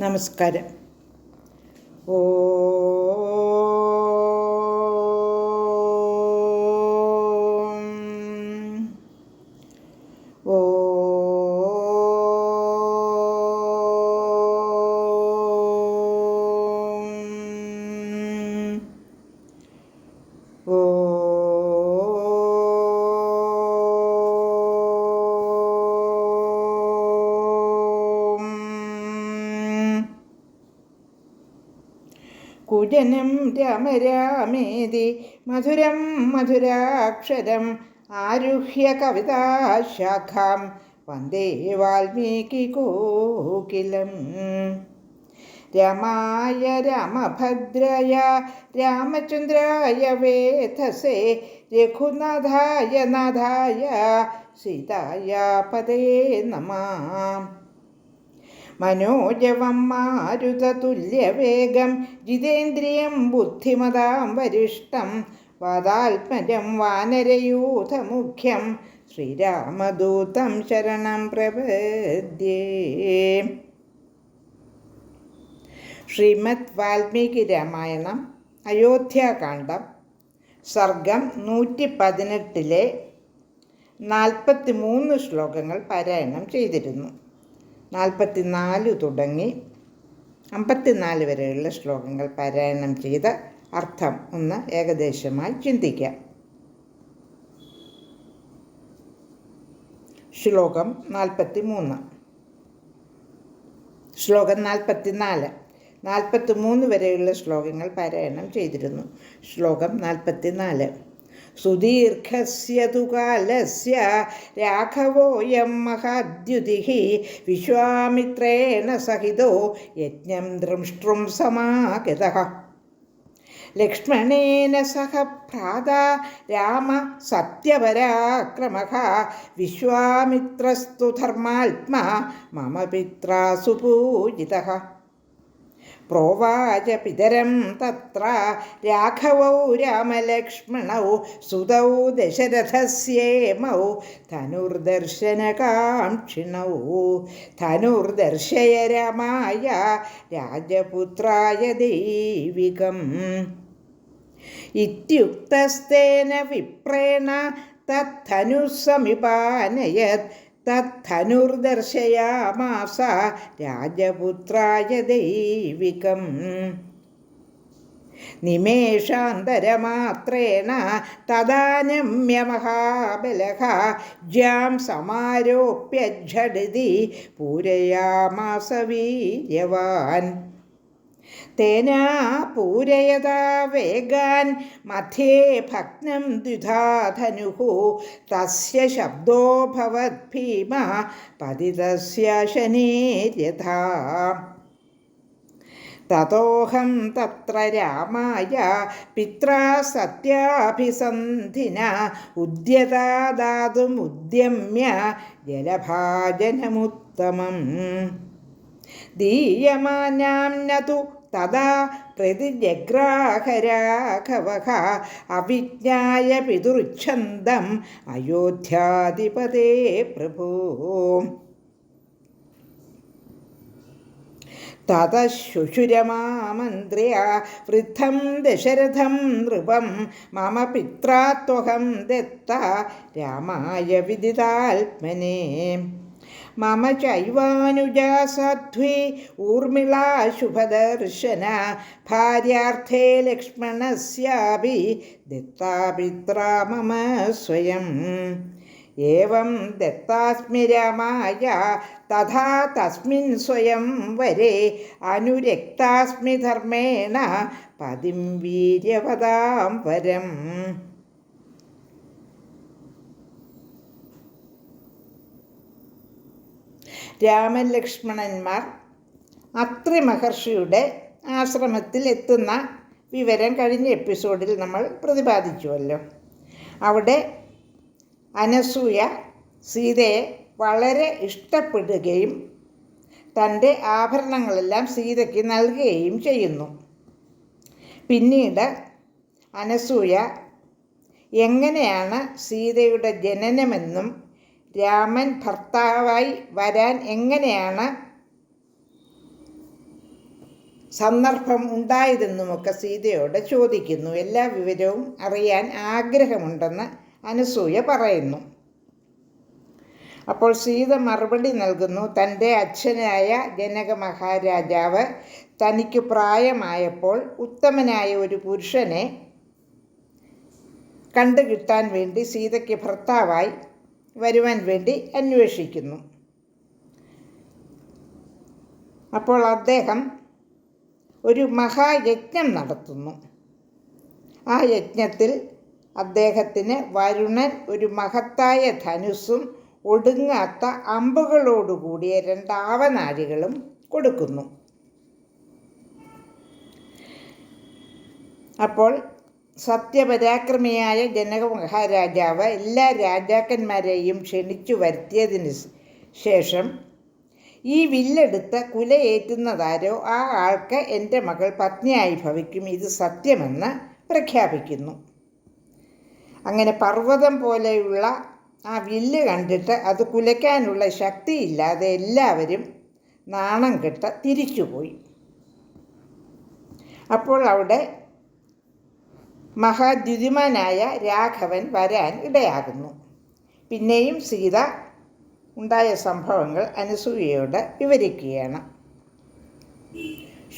നമസ്കാരം. ഓ കുജനം രാമരാമേതി മധുരം മധുരാക്ഷരം ആരുഹ്യ കവിതാശാഖാം വന്ദേ വാൽമീകി കോകിലം രമായ രാമഭദ്രയ രാമചന്ദ്രായ വേധസേ രഘുനാഥായ നാഥായ സീതായ പദേ നമാം മനോജവം മാരുതതുല്യവേഗം ജിതേന്ദ്രിയം ബുദ്ധിമതാം വരിഷ്ടം വാദാത്മജം വാനരയൂഥമുഖ്യം ശ്രീരാമദൂതം ശരണം പ്രപദ്യേ. ശ്രീമദ് വാൽമീകി രാമായണം അയോധ്യാകാന്ഡം സർഗം നൂറ്റി പതിനെട്ടിലെ നാൽപ്പത്തി മൂന്ന് ശ്ലോകങ്ങൾ പാരായണം ചെയ്തിരുന്നു. നാൽപ്പത്തിനാല് തുടങ്ങി അമ്പത്തിനാല് വരെയുള്ള ശ്ലോകങ്ങൾ പാരായണം ചെയ്ത് അർത്ഥം ഒന്ന് ഏകദേശമായി ചിന്തിക്കാം. ശ്ലോകം നാൽപ്പത്തി മൂന്ന് ശ്ലോകം നാൽപ്പത്തിനാല്. നാൽപ്പത്തി മൂന്ന് വരെയുള്ള ശ്ലോകങ്ങൾ പാരായണം ചെയ്തിരുന്നു. ശ്ലോകം നാൽപ്പത്തിനാല്. സുദീർഘസ്യ തു കാലസ്യ രാഘവോയം മഹാദ്യുതിः വിശ്വാമിത്രേണ സഹിതോ യജ്ഞം ദ്രംഷ്ടൃം സമാഗതः ലക്ഷ്മണേന സഹ ഭ്രാതാ രാമ സത്യപരാക്രമഃ വിശ്വാമിത്രസ്തു ധർമാത്മാ മമ പിത്രാ സുപൂജിതഃ പ്രോവാച പിതരം തത്ര രാഘവൗ രാമലക്ഷ്മണൗ സുതൗ ദശരഥസ്യേമൗ ധനുർദർശനകാംക്ഷിണൗ. ധനുർദർശയ രാമായ രാജപുത്രായ ദൈവികം. ഇത്യുക്തസ്തേന വിപ്രേണ തദ്ധനുസമിപാനയത് തദ്ധനുർദർശയാമാസ രാജപുത്രായ ദൈവികം. നിമേഷാന്തരമാത്രേണ തദാനമ്യ മഹാബലഃ ജ്യാം സമാരോപ്യ ഝടിതി പൂരയാമാസ വീര്യവാൻ. തേനാ പൂരയതാ വേഗാൻ. മധ്യേ ഭഗ്നം ദ്വിധാധനു തസ്യ ശബ്ദോ ഭവദ്ഭീമ പതിതസ്യ തോഹം തത്ര രാമായ പിത്രാ സത്യാഭിസന്ധിന. ഉദ്യതാ ദാതുമുദ്യമ്യ ജലഭാജനമുത്തമം. ദീയമാനാം നതു തഥാ പ്രതിജഗ്രാഹരാഘവഃ അവിജ്ഞായ പിതുർച്ഛന്തം അയോധ്യാധിപതേ പ്രഭോ. തതശുശുരമാമന്ത്രിയ വൃദ്ധം ദശരഥം നൃപം മമ പിത്രാത്വഹം ദത്ത രാമായ വിദിതാത്മനെ. മമ ചൈവാനുജാ സാധ്വി ഊർമിളാ ശുഭദർശന ഭാര്യാർത്ഥേ ലക്ഷ്മണസ്യാപി ദത്താപിത്രാ മമ സ്വയം. ഏവം ദത്താസ്മി രാമായ തഥാ തസ്മിൻ സ്വയം വരെ അനുരക്താസ്മി ധർമ്മേണ പതിം വീര്യവതാം വരം രാമൻ ലക്ഷ്മണന്മാർ അത്രി മഹർഷിയുടെ ആശ്രമത്തിൽ എത്തുന്ന വിവരം കഴിഞ്ഞ എപ്പിസോഡിൽ നമ്മൾ പ്രതിപാദിച്ചുവല്ലോ. അവിടെ അനസൂയ സീതയെ വളരെ ഇഷ്ടപ്പെടുകയും തന്റെ ആഭരണങ്ങളെല്ലാം സീതയ്ക്ക് നൽകുകയും ചെയ്യുന്നു. പിന്നീട് അനസൂയ എങ്ങനെയാണ് സീതയുടെ ജനനമെന്നും രാമൻ ഭർത്താവായി വരാൻ എങ്ങനെയാണ് സന്ദർഭം ഉണ്ടായതെന്നുമൊക്കെ സീതയോട് ചോദിക്കുന്നു. എല്ലാ വിവരവും അറിയാൻ ആഗ്രഹമുണ്ടെന്ന് അനസൂയ പറയുന്നു. അപ്പോൾ സീത മറുപടി നൽകുന്നു. തന്റെ അച്ഛനായ ജനക മഹാരാജാവ് തനിക്ക് പ്രായമായപ്പോൾ ഉത്തമനായ ഒരു പുരുഷനെ കണ്ടുകിട്ടാൻ വേണ്ടി സീതയ്ക്ക് ഭർത്താവായി വരുവാൻ വേണ്ടി അന്വേഷിക്കുന്നു. അപ്പോൾ അദ്ദേഹം ഒരു മഹായജ്ഞം നടത്തുന്നു. ആ യജ്ഞത്തിൽ അദ്ദേഹത്തിന് വരുണൻ ഒരു മഹത്തായ ധനുസ്സും ഒടുങ്ങാത്ത അമ്പുകളോടുകൂടിയ രണ്ടാവനാഴികളും കൊടുക്കുന്നു. അപ്പോൾ സത്യപരാക്രമിയായ ജനക മഹാരാജാവ് എല്ലാ രാജാക്കന്മാരെയും ക്ഷണിച്ചു വരുത്തിയതിന് ശേഷം ഈ വില്ലെടുത്ത് കുലയേറ്റുന്നതാരോ ആ ആൾക്ക് എന്റെ മകൾ പത്നിയായി ഭവിക്കും. ഇത് സത്യമെന്ന് പ്രഖ്യാപിക്കുന്നു. അങ്ങനെ പർവതം പോലെയുള്ള ആ വില്ല് കണ്ടിട്ട് അത് കുലയ്ക്കാനുള്ള ശക്തിയില്ലാതെ എല്ലാവരും നാണം കെട്ട് തിരിച്ചുപോയി. അപ്പോൾ അവിടെ മഹാദ്യുതിമാനായ രാഘവൻ വരാൻ ഇടയാകുന്നു. പിന്നെയും സീത ഉണ്ടായ സംഭവങ്ങൾ അനുസൂയയോട് വിവരിക്കുകയാണ്.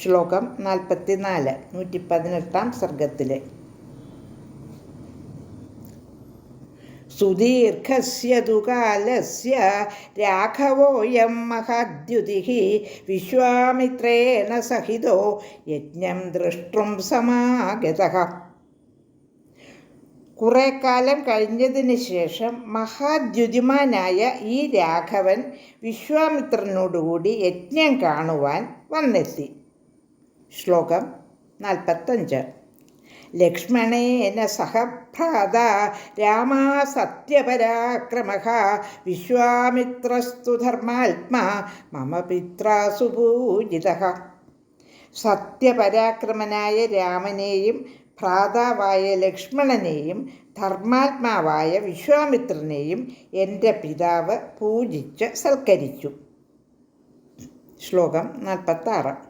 ശ്ലോകം നാൽപ്പത്തിനാല് നൂറ്റി പതിനെട്ടാം സർഗത്തിലെ. സുദീർഘസ്യ കാലസ്യ രാഘവോയം മഹാദ്യുതിः വിശ്വാമിത്രേണ സഹിതോ യജ്ഞം ദൃഷ്ടും സമാഗതഃ. കുറെ കാലം കഴിഞ്ഞതിന് ശേഷം മഹാദ്യുതിമാനായ ഈ രാഘവൻ വിശ്വാമിത്രനോടുകൂടി യജ്ഞം കാണുവാൻ വന്നെത്തി. ശ്ലോകം നാൽപ്പത്തഞ്ച്. ലക്ഷ്മണേന സഹ ഭ്രാത രാമാ സത്യപരാക്രമ വിശ്വാമിത്രസ്തു ധർമാത്മാ മമ പിത്രാസുപൂജിത. സത്യപരാക്രമനായ രാമനെയും ഭ്രാതാവായ ലക്ഷ്മണനെയും ധർമാത്മാവായ വിശ്വാമിത്രനെയും എന്റെ പിതാവ് പൂജിച്ച് സൽക്കരിച്ചു. ശ്ലോകം നാൽപ്പത്താറ്.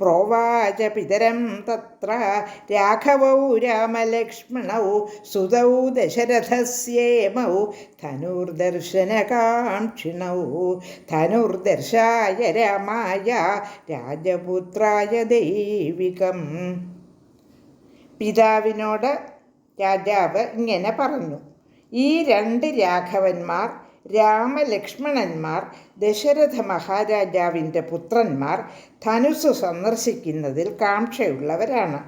പ്രോവാച പിതരം തത്ര രാഘവൗ രാമലക്ഷ്മണൗ സുതൗ ദശരഥസ്യേമൗ ധനുർദർശനകാംക്ഷിണൗ ധനുർദർശായ രാമായ രാജപുത്രായ ദൈവികം. പിതാവിനോട് രാജാവ് ഇങ്ങനെ പറഞ്ഞു. ഈ രണ്ട് രാഘവന്മാർ രാമലക്ഷ്മണന്മാർ ദശരഥ മഹാരാജാവിന്റെ പുത്രന്മാർ ധനുസ് സന്ദർശിക്കുന്നതിൽ കാംക്ഷയുള്ളവരാണ്.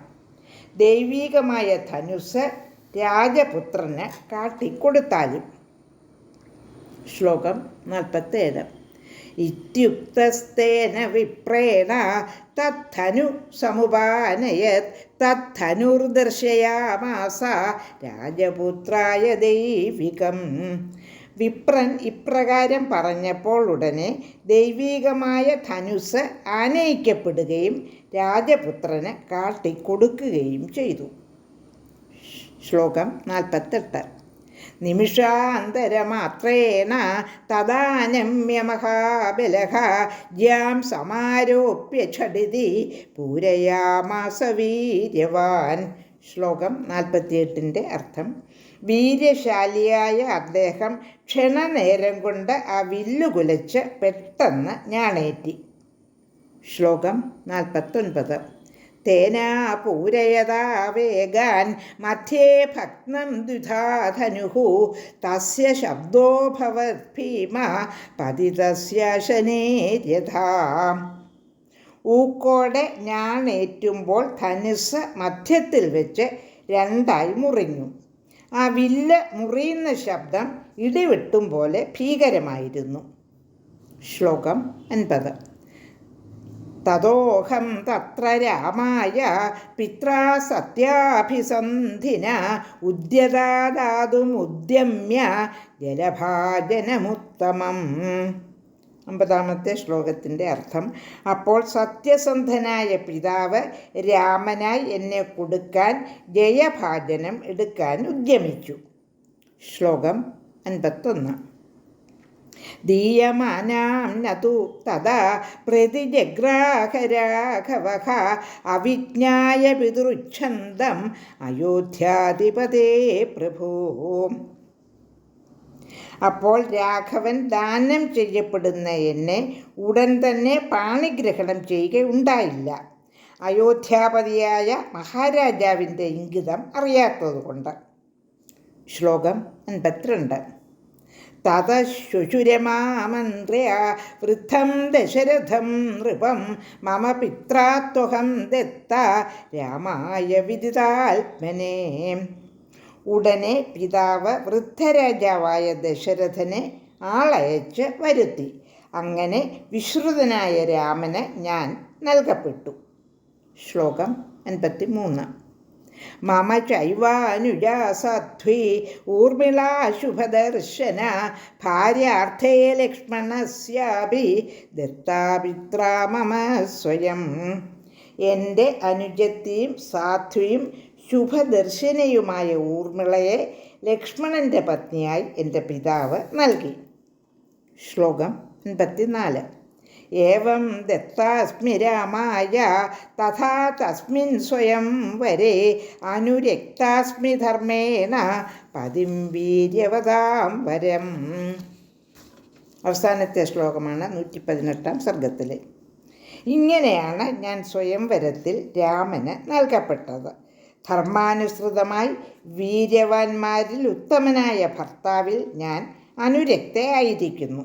ദൈവീകമായ ധനുസ് രാജപുത്രന് കാട്ടിക്കൊടുത്താലും. ശ്ലോകം നാൽപ്പത്തേഴ്. ഇത്യുക്തസ്തേന വിപ്രേണ തദ്ധനു സമുപാനയത് തദ്ധനുർദർശയാമാസ രാജപുത്രായ ദൈവികം. വിപ്രൻ ഇപ്രകാരം പറഞ്ഞപ്പോൾ ഉടനെ ദൈവീകമായ ധനുസ് ആനയിക്കപ്പെടുകയും രാജപുത്രന് കാട്ടിക്കൊടുക്കുകയും ചെയ്തു. ശ്ലോകം നാൽപ്പത്തെട്ട്. നിമിഷാന്തരമാത്രേണ തദാനമ്യ മഹാബല ജ്യാം സമാരോപ്യ ഛടിതി പൂരയാമാസ വീര്യവാൻ ശ്ലോകം നാൽപ്പത്തിയെട്ടിന്റെ അർത്ഥം. വീര്യശാലിയായ അദ്ദേഹം ക്ഷണനേരം കൊണ്ട് ആ വില്ലു കുലച്ച് പെട്ടെന്ന് ഞാണേറ്റി. ശ്ലോകം നാൽപ്പത്തൊൻപത്. തേനാ പൂരയതാ വേഗാൻ. മധ്യേ ഭഗ്നം ദ്വിധാധനുഃ തസ്യ ശബ്ദോ ഭവത് ഭീമ. പതിതസ്യ യഥാ. ഊക്കോടെ ഞാണേറ്റുമ്പോൾ ധനുസ് മധ്യത്തിൽ വെച്ച് രണ്ടായി മുറിഞ്ഞു. ആ വില്ല് മുറിയുന്ന ശബ്ദം ഇടിവെട്ടും പോലെ ഭീകരമായിരുന്നു. ശ്ലോകം അൻപത്. തതോഹം തത്ര രാമായ പിത്രാ സത്യാഭിസന്ധിന ഉദ്യതാദാതുമുദ്യമ്യ ജലഭാജനമുത്തമം. അമ്പതാമത്തെ ശ്ലോകത്തിന്റെ അർത്ഥം അപ്പോൾ സത്യസന്ധനായ പിതാവ് രാമനായി എന്നെ കൊടുക്കാൻ ജയഭാജനം എടുക്കാൻ ഉദ്യമിച്ചു. ശ്ലോകം അൻപത്തൊന്ന്. ദീയമാനാം നതു तदा प्रतिजग्राहराघवः അവിജ്ഞായ പിതൃച്ഛന്തം അയോധ്യാധിപതേ പ്രഭോ. അപ്പോൾ രാഘവൻ ദാനം ചെയ്യപ്പെടുന്ന എന്നെ ഉടൻ തന്നെ പാണിഗ്രഹണം ചെയ്യുകയുണ്ടായില്ല. അയോധ്യാപതിയായ മഹാരാജാവിന്റെ ഇംഗിതം അറിയാത്തതുകൊണ്ട്. ശ്ലോകം അൻപത്തിരണ്ട്. തതശുശുരമാമന്ത്രയ വൃദ്ധം ദശരഥം നൃപം മമ പിത്രാത്വഹം ദത്ത രാമായ വിദിതാത്മനെ. ഉടനെ പിതാവ് വൃദ്ധരാജാവായ ദശരഥനെ ആളയച്ച് വരുത്തി. അങ്ങനെ വിശ്രുതനായ രാമന് ഞാൻ നൽകപ്പെട്ടു. ശ്ലോകം അൻപത്തി മൂന്ന് മമ ചൈവാനുജാ ഊർമിളാശുഭദർശന ഊർമിളാ ശുഭദർശന ഭാര്യാർത്ഥേ ലക്ഷ്മണസ്യാഭി ദത്താപിത്രാ മമ സ്വയം. എന്റെ അനുജത്തിയും സാധ്വിയും ശുഭദർശനയുമായ ഊർമിളയെ ലക്ഷ്മണന്റെ പത്നിയായി എന്റെ പിതാവ് നൽകി. ശ്ലോകം അൻപത്തിനാല്. ഏവം दत्तास्मि രാമായ തഥാ തസ്മിൻ സ്വയം വരെ അനുരക്താസ്മി ധർമ്മേണ പതിം വീര്യവതാം വരം അവസാനത്തെ ശ്ലോകമാണ് നൂറ്റി പതിനെട്ടാം സർഗത്തിൽ ഇങ്ങനെയാണ് ഞാൻ സ്വയംവരത്തിൽ രാമന് നൽകപ്പെട്ടത്. ധർമാനുസൃതമായി വീര്യവാന്മാരിൽ ഉത്തമനായ ഭർത്താവിൽ ഞാൻ അനുരക്തയായിരിക്കുന്നു.